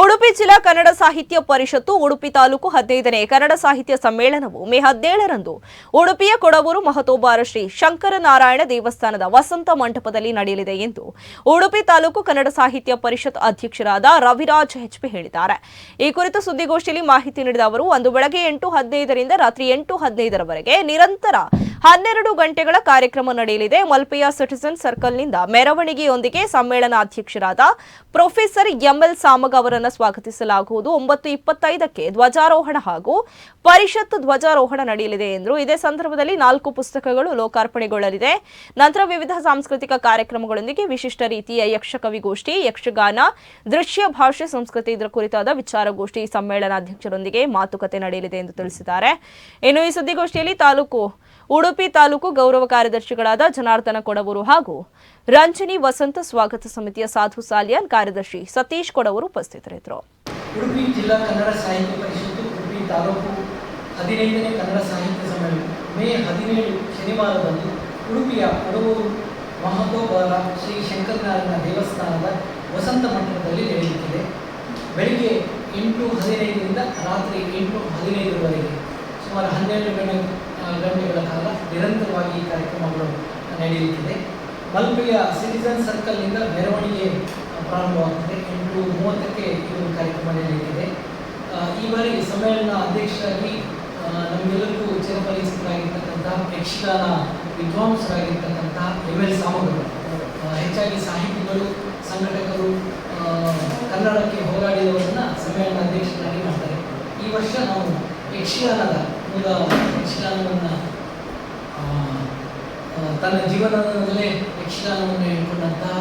ಉಡುಪಿ ಜಿಲ್ಲಾ ಕನ್ನಡ ಸಾಹಿತ್ಯ ಪರಿಷತ್ತು ಉಡುಪಿ ತಾಲೂಕು ಹದಿನೈದನೇ ಕನ್ನಡ ಸಾಹಿತ್ಯ ಸಮ್ಮೇಳನವು ಮೇ ಹದಿನೇಳರಂದು ಉಡುಪಿಯ ಕೊಡವೂರು ಮಹತೋಬಾರ ಶ್ರೀ ಶಂಕರನಾರಾಯಣ ದೇವಸ್ಥಾನದ ವಸಂತ ಮಂಟಪದಲ್ಲಿ ನಡೆಯಲಿದೆ ಎಂದು ಉಡುಪಿ ತಾಲೂಕು ಕನ್ನಡ ಸಾಹಿತ್ಯ ಪರಿಷತ್ ಅಧ್ಯಕ್ಷರಾದ ರವಿರಾಜ್ ಹೆಚ್ಪಿ ಹೇಳಿದ್ದಾರೆ. ಈ ಕುರಿತು ಸುದ್ದಿಗೋಷ್ಠಿಯಲ್ಲಿ ಮಾಹಿತಿ ನೀಡಿದ ಅವರು ಅಂದು ಬೆಳಗ್ಗೆ ಎಂಟು ಹದಿನೈದರಿಂದ ರಾತ್ರಿ ಎಂಟು ಹದಿನೈದರವರೆಗೆ ನಿರಂತರ ಹನ್ನೆರಡು ಗಂಟೆಗಳ ಕಾರ್ಯಕ್ರಮ ನಡೆಯಲಿದೆ. ಮಲ್ಪೆಯ ಸಿಟಿಸನ್ ಸರ್ಕಲ್ನಿಂದ ಮೆರವಣಿಗೆಯೊಂದಿಗೆ ಸಮ್ಮೇಳನಾಧ್ಯಕ್ಷರಾದ ಪ್ರೊಫೆಸರ್ ಎಂಎಲ್ ಸಾಮಗ ಅವರನ್ನು ಸ್ವಾಗತಿಸಲಾಗುವುದು. ಒಂಬತ್ತು ಇಪ್ಪತ್ತೈದಕ್ಕೆ ಧ್ವಜಾರೋಹಣ ಹಾಗೂ ಪರಿಷತ್ ಧ್ವಜಾರೋಹಣ ನಡೆಯಲಿದೆ ಎಂದರು. ಇದೇ ಸಂದರ್ಭದಲ್ಲಿ ನಾಲ್ಕು ಪುಸ್ತಕಗಳು ಲೋಕಾರ್ಪಣೆಗೊಳ್ಳಲಿದೆ. ನಂತರ ವಿವಿಧ ಸಾಂಸ್ಕೃತಿಕ ಕಾರ್ಯಕ್ರಮಗಳೊಂದಿಗೆ ವಿಶಿಷ್ಟ ರೀತಿಯ ಯಕ್ಷಕವಿಗೋಷ್ಠಿ ಯಕ್ಷಗಾನ, ದೃಶ್ಯ ಭಾಷೆ ಸಂಸ್ಕೃತಿ ಇದರ ಕುರಿತಾದ ವಿಚಾರಗೋಷ್ಠಿ ಸಮ್ಮೇಳನಾಧ್ಯಕ್ಷರೊಂದಿಗೆ ಮಾತುಕತೆ ನಡೆಯಲಿದೆ ಎಂದು ತಿಳಿಸಿದ್ದಾರೆ. ಇನ್ನು ಈ ಸುದ್ದಿಗೋಷ್ಠಿಯಲ್ಲಿ ತಾಲೂಕು ಉಡುಪಿ ತಾಲೂಕು ಗೌರವ ಕಾರ್ಯದರ್ಶಿಗಳಾದ ಜನಾರ್ದನ ಕೊಡವರು ಹಾಗೂ ರಂಜನಿ ವಸಂತ ಸ್ವಾಗತ ಸಮಿತಿಯ ಸಾಧು ಸಾಲಿಯಾನ್ ಕಾರ್ಯದರ್ಶಿ ಸತೀಶ್ ಕೊಡವರು ಉಪಸ್ಥಿತರಿದ್ದರು. ಉಡುಪಿ ಜಿಲ್ಲಾ ಕನ್ನಡ ಸಾಹಿತ್ಯ ಪರಿಷತ್ತು, ಉಡುಪಿ ತಾಲೂಕು ಹದಿನೈದನೇ ಕನ್ನಡ ಸಾಹಿತ್ಯ ಸಮ್ಮೇಳನ ಮೇ ಹದಿನೇಳು ಶನಿವಾರದಂದು ಉಡುಪಿಯ ಕೊಡಗೂರು ಮಹತೋಬಾರ ಶ್ರೀ ಶಂಕರನಾರಾಯಣ ದೇವಸ್ಥಾನದ ವಸಂತ ಮಂಟಪದಲ್ಲಿ ನಡೆಯುತ್ತಿದೆ. ಬೆಳಿಗ್ಗೆ ಎಂಟು ಹದಿನೈದರಿಂದ ರಾತ್ರಿ ಎಂಟು ಹದಿನೈದರವರೆಗೆ ಸುಮಾರು ಹನ್ನೆರಡು ಗಂಟೆ ಗಂಟೆಗಳ ಕಾಲ ನಿರಂತರವಾಗಿ ಈ ಕಾರ್ಯಕ್ರಮಗಳು ನಡೆಯುತ್ತಿದೆ. ಮಲ್ಪೆಯ ಸಿಟಿಸನ್ ಸರ್ಕಲ್ನಿಂದ ಮೆರವಣಿಗೆ ಪ್ರಾರಂಭವಾಗ್ತದೆ. ಎಂಟು ಮೂವತ್ತಕ್ಕೆ ಒಂದು ಕಾರ್ಯಕ್ರಮ ನಡೆಯುತ್ತಿದೆ ಈ ಬಾರಿ ಸಮ್ಮೇಳನ ಅಧ್ಯಕ್ಷರಾಗಿ ನಮಗೆಲ್ಲರಿಗೂ ಚಿರಪರಿಚಿತರಾಗಿರ್ತಕ್ಕಂಥ ಯಕ್ಷಗಾನ ವಿದ್ವಾಂಸರಾಗಿರ್ತಕ್ಕಂಥ ಎಂ ಎಲ್ ಸಾಮಗಳು ಆ, ಹೆಚ್ಚಾಗಿ ಸಾಹಿತಿಗಳು ಸಂಘಟಕರು ಕನ್ನಡಕ್ಕೆ ಹೋರಾಡಿದವರನ್ನು ಸಮ್ಮೇಳನ ಅಧ್ಯಕ್ಷರಾಗಿ ಮಾಡ್ತಾರೆ. ಈ ವರ್ಷ ನಾವು ಯಕ್ಷಗಾನದ ಮೂಲ ಯಕ್ಷಗಾನವನ್ನು ತನ್ನ ಜೀವನದಲ್ಲೇ ಯಕ್ಷಗಾನವನ್ನು ಹೇಳ್ಕೊಂಡಂತಹ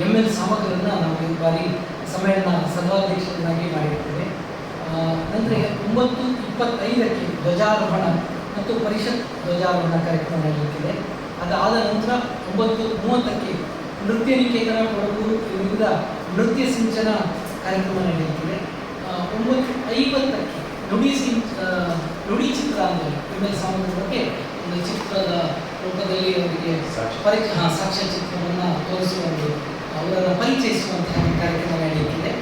ಎಂ ಎಲ್ ಸಾಮಗ್ರನ್ನ ನಾವು ಈ ಬಾರಿ ಸಮ್ಮೇಳನ ಸರ್ವಾಧ್ಯಕ್ಷರನ್ನಾಗಿ ಮಾಡಿರ್ತೇವೆ. ನಂತರ ಒಂಬತ್ತು ಇಪ್ಪತ್ತೈದಕ್ಕೆ ಧ್ವಜಾರೋಹಣ ಮತ್ತು ಪರಿಷತ್ ಧ್ವಜಾರೋಹಣ ಕಾರ್ಯಕ್ರಮ ನಡೆಯುತ್ತಿದೆ. ಅದಾದ ನಂತರ ಒಂಬತ್ತು ಮೂವತ್ತಕ್ಕೆ ನೃತ್ಯ ನಿಕೇತನ ಕೊಡಗೂರು ವಿವಿಧ ನೃತ್ಯ ಸಿಂಚನ ಕಾರ್ಯಕ್ರಮ ನಡೆಯುತ್ತಿದೆ. ಒಂಬತ್ತು ಐವತ್ತಕ್ಕೆ ನುಡಿ ಸಿಂ ಆ, ನುಡಿ ಚಿತ್ರ ಅಂದರೆ ಎಲ್ ಬಗ್ಗೆ ಒಂದು ಚಿತ್ರದ ರೂಪದಲ್ಲಿ ಅವರಿಗೆ ಪರಿಚಯ ಸಾಕ್ಷ್ಯ ಚಿತ್ರವನ್ನು ತೋರಿಸುವ ಒಂದು ಅವರನ್ನು ಪರಿಚಯಿಸುವಂತಹ ಕಾರ್ಯಕ್ರಮ ನಡೆಯುತ್ತಿದೆ.